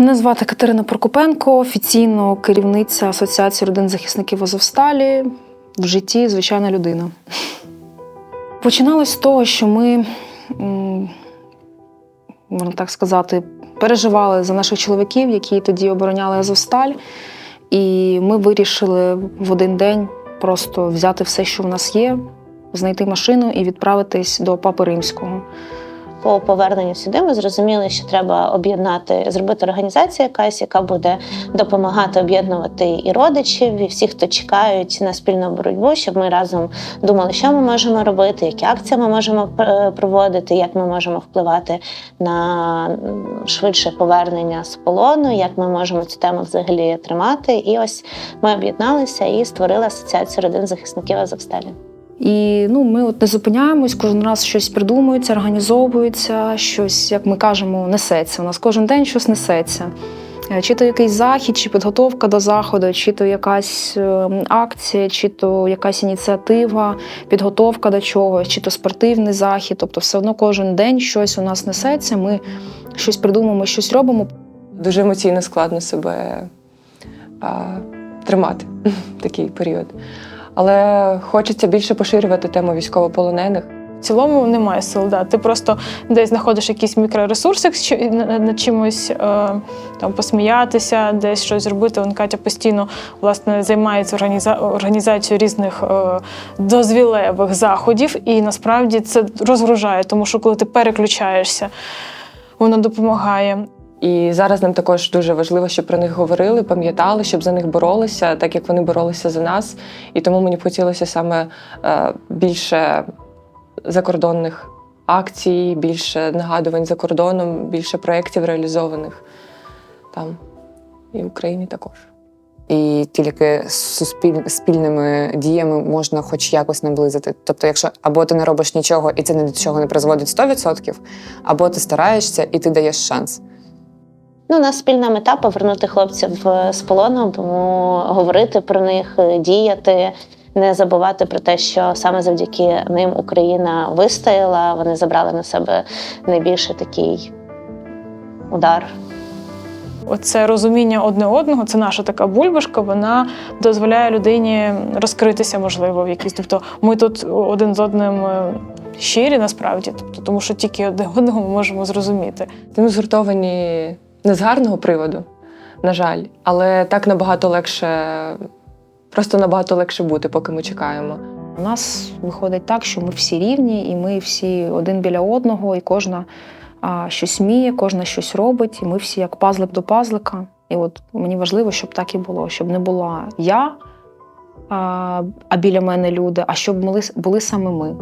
Мене звати Катерина Прокопенко, офіційно керівниця Асоціації родин захисників Азовсталі. В житті звичайна людина. Починалось з того, що ми, можна так сказати, переживали за наших чоловіків, які тоді обороняли Азовсталь. І ми вирішили в один день просто взяти все, що в нас є, знайти машину і відправитись до Папи Римського. По поверненню сюди ми зрозуміли, що треба об'єднати, зробити організацію якась, яка буде допомагати об'єднувати і родичів, і всіх, хто чекають на спільну боротьбу, щоб ми разом думали, що ми можемо робити, які акції ми можемо е, проводити, як ми можемо впливати на швидше повернення з полону, як ми можемо цю тему взагалі тримати. І ось ми об'єдналися і створили асоціацію родин захисників Азовсталі. І ну, ми от не зупиняємось, кожен раз щось придумується, організовується, щось, як ми кажемо, несеться. У нас кожен день щось несеться. Е, Чи то якийсь захід, чи підготовка до заходу, чи то якась е, акція, чи то якась ініціатива, підготовка до чогось, чи то спортивний захід. Тобто, все одно кожен день щось у нас несеться. Ми щось придумуємо, щось робимо. Дуже емоційно складно себе а, тримати в такий період. Але хочеться більше поширювати тему військовополонених. В цілому немає сил. Да. Ти просто десь знаходиш якийсь мікроресурс, якщо над над чимось е, там посміятися, десь щось зробити. Вон Катя постійно власне займається організа... організацією різних е, дозвілевих заходів, і насправді це розгружає, тому що коли ти переключаєшся, воно допомагає. І зараз нам також дуже важливо, щоб про них говорили, пам'ятали, щоб за них боролися, так як вони боролися за нас. І тому мені б хотілося саме е, більше закордонних акцій, більше нагадувань за кордоном, більше проєктів реалізованих там і в Україні також. І тільки суспіль... спільними діями можна хоч якось наблизити. Тобто, якщо або ти не робиш нічого і це ні до чого не призводить 100%, або ти стараєшся і ти даєш шанс. Ну, у нас спільна мета повернути хлопців е, з полону, тому говорити про них, е, діяти, не забувати про те, що саме завдяки ним Україна вистояла. Вони забрали на себе найбільше такий удар. Оце розуміння одне одного, це наша така бульбашка, вона дозволяє людині розкритися, можливо, в якісь. Тобто ми тут один з одним е, щирі насправді, тобто, тому що тільки одне одного ми можемо зрозуміти. Ми згуртовані не з гарного приводу, на жаль, але так набагато легше, просто набагато легше бути, поки ми чекаємо. У нас виходить так, що ми всі рівні, і ми всі один біля одного, і кожна а, щось вміє, кожна щось робить, і ми всі як пазлик до пазлика. І от мені важливо, щоб так і було, щоб не була я, а, а біля мене люди, а щоб були, були саме ми.